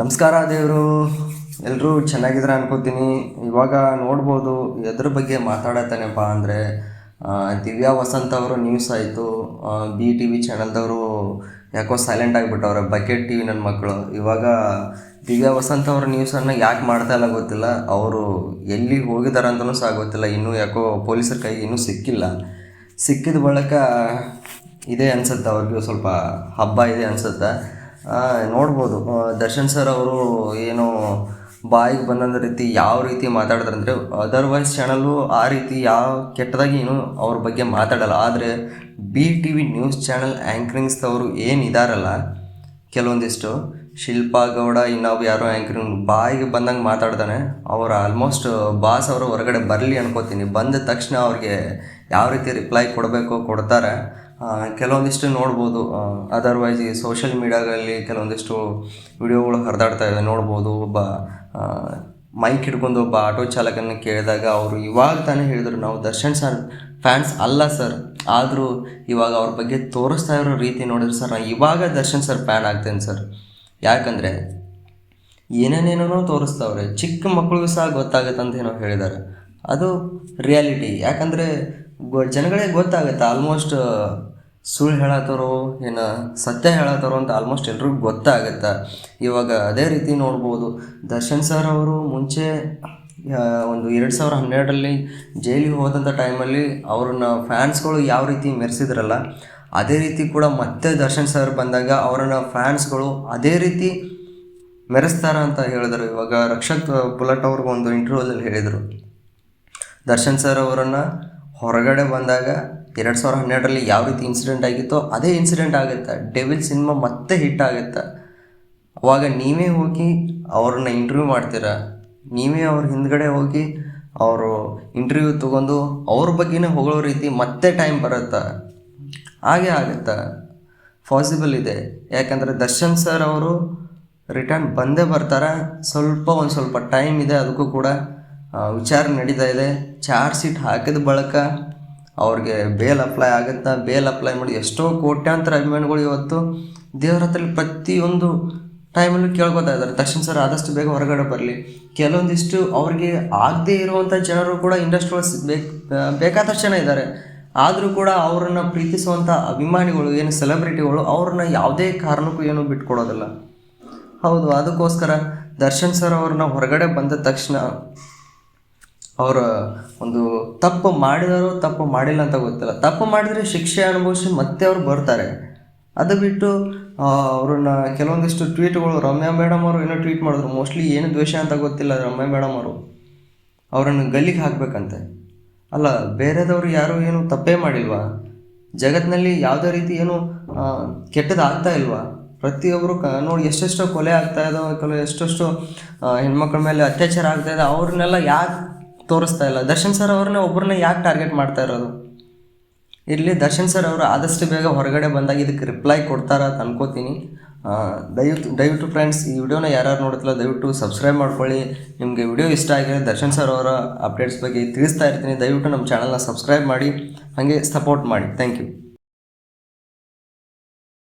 ನಮಸ್ಕಾರ ದೇವರು. ಎಲ್ಲರೂ ಚೆನ್ನಾಗಿದ್ರೆ ಅನ್ಕೋತೀನಿ. ಇವಾಗ ನೋಡ್ಬೋದು ಎದ್ರ ಬಗ್ಗೆ ಮಾತಾಡತ್ತಾನೆಪ್ಪ ಅಂದರೆ ದಿವ್ಯಾ ವಸಂತ್ ಅವರು ನ್ಯೂಸ್ ಆಯಿತು. ಬಿ ಟಿ ವಿ ಚಾನಲ್ದವರು ಯಾಕೋ ಸೈಲೆಂಟ್ ಆಗಿಬಿಟ್ಟವ್ರೆ ಬಕೆಟ್ ಟಿ ವಿ ನನ್ನ ಮಕ್ಕಳು ಇವಾಗ ದಿವ್ಯಾ ವಸಂತ್ ಅವ್ರ ನ್ಯೂಸನ್ನು ಯಾಕೆ ಮಾಡ್ತಾ ಇಲ್ಲ ಗೊತ್ತಿಲ್ಲ. ಅವರು ಎಲ್ಲಿ ಹೋಗಿದ್ದಾರೆ ಅಂತಲೂ ಸಹ ಗೊತ್ತಿಲ್ಲ. ಇನ್ನೂ ಯಾಕೋ ಪೊಲೀಸರ ಕೈಗೆ ಇನ್ನೂ ಸಿಕ್ಕಿಲ್ಲ. ಸಿಕ್ಕಿದ ಬಳಿಕ ಇದೆ ಅನ್ಸುತ್ತೆ ಅವ್ರಿಗೂ ಸ್ವಲ್ಪ ಹಬ್ಬ ಇದೆ ಅನ್ಸುತ್ತೆ. ನೋಡ್ಬೋದು. ದರ್ಶನ್ ಸರ್ ಅವರು ಏನು ಬಾಯಿಗೆ ಬಂದಂಥ ರೀತಿ ಯಾವ ರೀತಿ ಮಾತಾಡಿದ್ರೆ ಅಂದರೆ ಅದರ್ವೈಸ್ ಚಾನಲ್ಲು ಆ ರೀತಿ ಯಾವ ಕೆಟ್ಟದಾಗಿ ಏನು ಅವ್ರ ಬಗ್ಗೆ ಮಾತಾಡಲ್ಲ. ಆದರೆ B T V news channel ಆ್ಯಂಕರಿಂಗ್ಸ್ದವರು ಏನಿದಾರಲ್ಲ ಕೆಲವೊಂದಿಷ್ಟು. ಶಿಲ್ಪಾ ಗೌಡ ಇನ್ನೊಬ್ಬ ಯಾರೋ ಆ್ಯಂಕರಿಂಗ್ ಬಾಯಿಗೆ ಬಂದಂಗೆ ಮಾತಾಡ್ತಾನೆ. ಅವರು ಆಲ್ಮೋಸ್ಟ್ ಬಾಸ್ ಅವರು ಹೊರಗಡೆ ಬರಲಿ ಅನ್ಕೋತೀನಿ. ಬಂದ ತಕ್ಷಣ ಅವ್ರಿಗೆ ಯಾವ ರೀತಿ ರಿಪ್ಲೈ ಕೊಡಬೇಕು ಕೊಡ್ತಾರೆ. ಕೆಲವೊಂದಿಷ್ಟು ನೋಡ್ಬೋದು. ಅದರ್ವೈಸ್ ಈ ಸೋಷಿಯಲ್ ಮೀಡ್ಯಾಗಳಲ್ಲಿ ಕೆಲವೊಂದಿಷ್ಟು ವಿಡಿಯೋಗಳು ಹರಿದಾಡ್ತಾ ಇದೆ ನೋಡ್ಬೋದು. ಒಬ್ಬ ಮೈಕ್ ಹಿಡ್ಕೊಂಡು ಒಬ್ಬ ಆಟೋ ಚಾಲಕನ ಕೇಳಿದಾಗ ಅವರು ಇವಾಗ ತಾನೇ ಹೇಳಿದರು, ನಾವು ದರ್ಶನ್ ಸರ್ ಫ್ಯಾನ್ಸ್ ಅಲ್ಲ ಸರ್. ಆದರೂ ಇವಾಗ ಅವ್ರ ಬಗ್ಗೆ ತೋರಿಸ್ತಾ ಇರೋ ರೀತಿ ನೋಡಿದ್ರೆ ಸರ್ ನಾನು ಇವಾಗ ದರ್ಶನ್ ಸರ್ ಫ್ಯಾನ್ ಆಗ್ತೇನೆ ಸರ್. ಯಾಕಂದರೆ ಏನೇನೇನೋ ತೋರಿಸ್ತಾವ್ರೆ. ಚಿಕ್ಕ ಮಕ್ಕಳಿಗೂ ಸಹ ಗೊತ್ತಾಗುತ್ತೆ ಅಂತ ಏನೋ ಹೇಳಿದ್ದಾರೆ ಅದು ರಿಯಾಲಿಟಿ ಯಾಕಂದರೆ ಜನಗಳಿಗೆ ಗೊತ್ತಾಗುತ್ತೆ. ಆಲ್ಮೋಸ್ಟ್ ಸುಳ್ಳು ಹೇಳತ್ತಾರೋ ಏನು ಸತ್ಯ ಹೇಳತ್ತಾರೋ ಅಂತ ಆಲ್ಮೋಸ್ಟ್ ಎಲ್ರಿಗೂ ಗೊತ್ತಾಗುತ್ತೆ. ಇವಾಗ ಅದೇ ರೀತಿ ನೋಡ್ಬೋದು, ದರ್ಶನ್ ಸರ್ ಅವರು ಮುಂಚೆ ಒಂದು ಎರಡು ಸಾವಿರ ಹನ್ನೆರಡರಲ್ಲಿ ಜೈಲಿಗೆ ಹೋದಂಥ ಟೈಮಲ್ಲಿ ಅವ್ರನ್ನ ಫ್ಯಾನ್ಸ್ಗಳು ಯಾವ ರೀತಿ ಮೆರೆಸಿದ್ರಲ್ಲ, ಅದೇ ರೀತಿ ಕೂಡ ಮತ್ತೆ ದರ್ಶನ್ ಸರ್ ಬಂದಾಗ ಅವರನ್ನ ಫ್ಯಾನ್ಸ್ಗಳು ಅದೇ ರೀತಿ ಮೆರೆಸ್ತಾರ ಅಂತ ಹೇಳಿದರು. ಇವಾಗ ರಕ್ಷಕ್ ಬುಲಟ್ ಅವ್ರಿಗೆ ಒಂದು ಇಂಟರ್ವ್ಯೂದಲ್ಲಿ ಹೇಳಿದರು. ದರ್ಶನ್ ಸರ್ ಅವರನ್ನು ಹೊರಗಡೆ ಬಂದಾಗ ಎರಡು ಸಾವಿರದ ಹನ್ನೆರಡರಲ್ಲಿ ಯಾವ ರೀತಿ ಇನ್ಸಿಡೆಂಟ್ ಆಗಿತ್ತೋ ಅದೇ ಇನ್ಸಿಡೆಂಟ್ ಆಗುತ್ತೆ. ಡೆವಿಲ್ ಸಿನಿಮಾ ಮತ್ತೆ ಹಿಟ್ ಆಗುತ್ತೆ. ಅವಾಗ ನೀವೇ ಹೋಗಿ ಅವ್ರನ್ನ ಇಂಟರ್ವ್ಯೂ ಮಾಡ್ತೀರಾ? ನೀವೇ ಅವ್ರ ಹಿಂದ್ಗಡೆ ಹೋಗಿ ಅವರು ಇಂಟರ್ವ್ಯೂ ತೊಗೊಂಡು ಅವ್ರ ಬಗ್ಗೆನೇ ಹೊಗಳೋ ರೀತಿ ಮತ್ತೆ ಟೈಮ್ ಬರುತ್ತೆ? ಹಾಗೆ ಆಗುತ್ತೆ? ಪಾಸಿಬಲ್ ಇದೆ. ಯಾಕಂದರೆ ದರ್ಶನ್ ಸರ್ ಅವರು ರಿಟರ್ನ್ ಬಂದೇ ಬರ್ತಾರೆ. ಸ್ವಲ್ಪ ಒಂದು ಸ್ವಲ್ಪ ಟೈಮ್ ಇದೆ. ಅದಕ್ಕೂ ಕೂಡ ವಿಚಾರ ನಡೀತಾ ಇದೆ. ಚಾರ್ಜ್ ಶೀಟ್ ಹಾಕಿದ ಬಳಿಕ ಅವ್ರಿಗೆ ಬೇಲ್ ಅಪ್ಲೈ ಆಗುತ್ತಾ ಬೇಲ್ ಅಪ್ಲೈ ಮಾಡಿ ಎಷ್ಟೋ ಕೋಟ್ಯಾಂತರ ಅಭಿಮಾನಿಗಳು ಇವತ್ತು ದೇವ್ರ ಹತ್ರ ಪ್ರತಿಯೊಂದು ಟೈಮಲ್ಲೂ ಕೇಳ್ಕೊತಾ ಇದ್ದಾರೆ. ದರ್ಶನ್ ಸರ್ ಆದಷ್ಟು ಬೇಗ ಹೊರಗಡೆ ಬರಲಿ. ಕೆಲವೊಂದಿಷ್ಟು ಅವ್ರಿಗೆ ಆಗದೇ ಇರುವಂಥ ಜನರು ಕೂಡ ಇಂಡಸ್ಟ್ರಿ ಬೇಕು ಬೇಕಾದಷ್ಟು ಜನ ಇದ್ದಾರೆ. ಆದರೂ ಕೂಡ ಅವರನ್ನು ಪ್ರೀತಿಸುವಂಥ ಅಭಿಮಾನಿಗಳು, ಏನು ಸೆಲೆಬ್ರಿಟಿಗಳು ಅವ್ರನ್ನ ಯಾವುದೇ ಕಾರಣಕ್ಕೂ ಏನು ಬಿಟ್ಕೊಡೋದಿಲ್ಲ. ಹೌದು, ಅದಕ್ಕೋಸ್ಕರ ದರ್ಶನ್ ಸರ್ ಅವ್ರನ್ನ ಹೊರಗಡೆ ಬಂದ ತಕ್ಷಣ ಅವರ ಒಂದು ತಪ್ಪು ಮಾಡಿದಾರೋ ತಪ್ಪು ಮಾಡಿಲ್ಲ ಅಂತ ಗೊತ್ತಿಲ್ಲ. ತಪ್ಪು ಮಾಡಿದರೆ ಶಿಕ್ಷೆ ಅನುಭವಿಸಿ ಮತ್ತೆ ಅವ್ರು ಬರ್ತಾರೆ. ಅದು ಬಿಟ್ಟು ಅವ್ರನ್ನ ಕೆಲವೊಂದಿಷ್ಟು ಟ್ವೀಟ್ಗಳು ರಮ್ಯಾ ಮೇಡಮ್ ಅವರು ಏನೋ ಟ್ವೀಟ್ ಮಾಡಿದ್ರು. ಮೋಸ್ಟ್ಲಿ ಏನು ದ್ವೇಷ ಅಂತ ಗೊತ್ತಿಲ್ಲ ರಮ್ಯಾ ಮೇಡಮ್ ಅವರು. ಅವರನ್ನು ಗಲ್ಲಿಗೆ ಹಾಕಬೇಕಂತೆ. ಅಲ್ಲ, ಬೇರೆದವರು ಯಾರು ಏನು ತಪ್ಪೇ ಮಾಡಿಲ್ವಾ? ಜಗತ್ತಿನಲ್ಲಿ ಯಾವುದೇ ರೀತಿ ಏನು ಕೆಟ್ಟದಾಗ್ತಾ ಇಲ್ವಾ? ಪ್ರತಿಯೊಬ್ಬರು ಕ, ನೋಡಿ, ಎಷ್ಟೆಷ್ಟೋ ಕೊಲೆ ಆಗ್ತಾ ಇದಾವೆ, ಕೆಲವು ಎಷ್ಟೆಷ್ಟು ಹೆಣ್ಮಕ್ಳ ಮೇಲೆ ಅತ್ಯಾಚಾರ ಆಗ್ತಾ ಇದೆ. ಅವ್ರನ್ನೆಲ್ಲ ಯಾಕೆ ತೋರಿಸ್ತಾ ಇಲ್ಲ. ದರ್ಶನ್ ಸರ್ ಅವ್ರನ್ನ ಒಬ್ಬರನ್ನ ಯಾಕೆ ಟಾರ್ಗೆಟ್ ಮಾಡ್ತಾ ಇರೋದು? ಇರಲಿ, ದರ್ಶನ್ ಸರ್ ಅವರು ಆದಷ್ಟು ಬೇಗ ಹೊರಗಡೆ ಬಂದಾಗ ಇದಕ್ಕೆ ರಿಪ್ಲೈ ಕೊಡ್ತಾರ ಅಂತ ಅನ್ಕೋತೀನಿ. ದಯವಿಟ್ಟು ದಯವಿಟ್ಟು ಫ್ರೆಂಡ್ಸ್ ಈ ವಿಡಿಯೋನ ಯಾರು ನೋಡ್ತಿಲ್ಲ ದಯವಿಟ್ಟು ಸಬ್ಸ್ಕ್ರೈಬ್ ಮಾಡ್ಕೊಳ್ಳಿ. ನಿಮಗೆ ವಿಡಿಯೋ ಇಷ್ಟ ಆಗಿದೆ ದರ್ಶನ್ ಸರ್ ಅವರ ಅಪ್ಡೇಟ್ಸ್ ಬಗ್ಗೆ ತಿಳಿಸ್ತಾ ಇರ್ತೀನಿ. ದಯವಿಟ್ಟು ನಮ್ಮ ಚಾನಲ್ನ ಸಬ್ಸ್ಕ್ರೈಬ್ ಮಾಡಿ, ಹಾಗೆ ಸಪೋರ್ಟ್ ಮಾಡಿ. Thank you